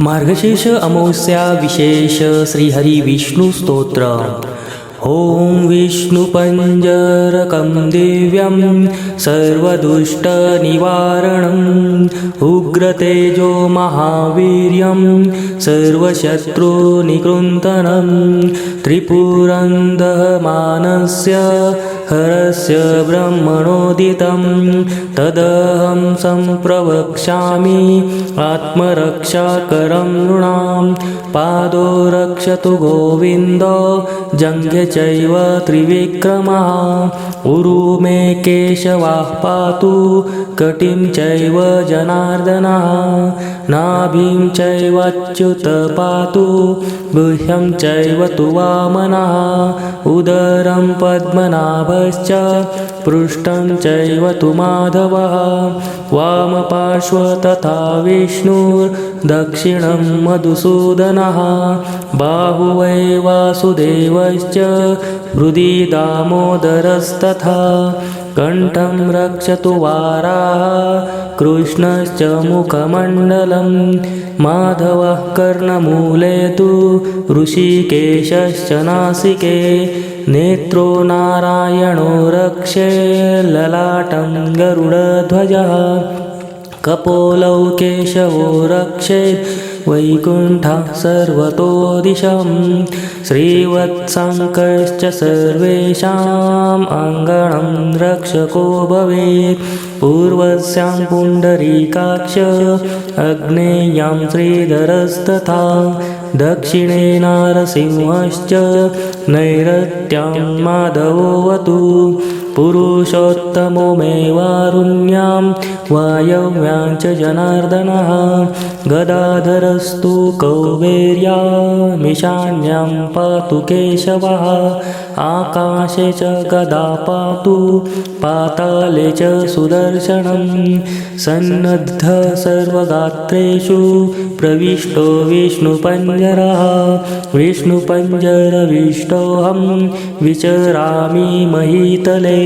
मार्गशीर्ष अमावस्या विशेष श्रीहरिविष्णुस्तोत्र ॐ विष्णुपञ्जरकं दिव्यं सर्वदुष्टनिवारणम् उग्रतेजो महावीर्यं सर्वशत्रुनिकृन्तनं त्रिपुरन्दहमानस्य हरस्य ब्रह्मणोदितं तदहं सम्प्रवक्ष्यामि। आत्मरक्षाकरं नृणां पादो रक्षतु गोविन्द जङ्घ्य चैव त्रिविक्रमः। उरु मे केशवाः पातु कटिं चैव जनार्दनः। नाभिं चैवाच्युत पातु गुह्यं चैव तु वामनः उदरं पृष्ठं चैव तु माधवः। वामपार्श्व तथा विष्णुर्दक्षिणं मधुसूदनः। बाहुवै वासुदेवश्च हृदि दामोदरस्तथा। कण्ठं रक्षतु वाराः कृष्णश्च मुखमण्डलं माधवः कर्णमूले तु ऋषिकेशश्च नासिके नेत्रो नारायणो रक्षे ललाटं गरुडध्वजः। कपोलौ केशवो रक्षेत् वैकुण्ठः सर्वतो दिशं श्रीवत्सङ्कश्च सर्वेषाम् अङ्गणं रक्षको भवेत्। पूर्वस्यां पुण्डरीकाक्ष अग्नेयां श्रीधरस्तथा दक्षिणे नारसिंहश्च नैरत्यां माधवोऽवतु। पुरुषोत्तमो मे वारुण्यां वायव्यां च जनार्दनः। गदाधरस्तु कौबेर्यामिषाण्यां पातु केशवः। आकाशे च गदा पातु पाताले च सुदर्शनं। सन्नद्ध सर्वगात्रेषु प्रविष्टो विष्णुपञ्जरः विष्णुपञ्जरविष्टोऽहं विचरामि महीतले।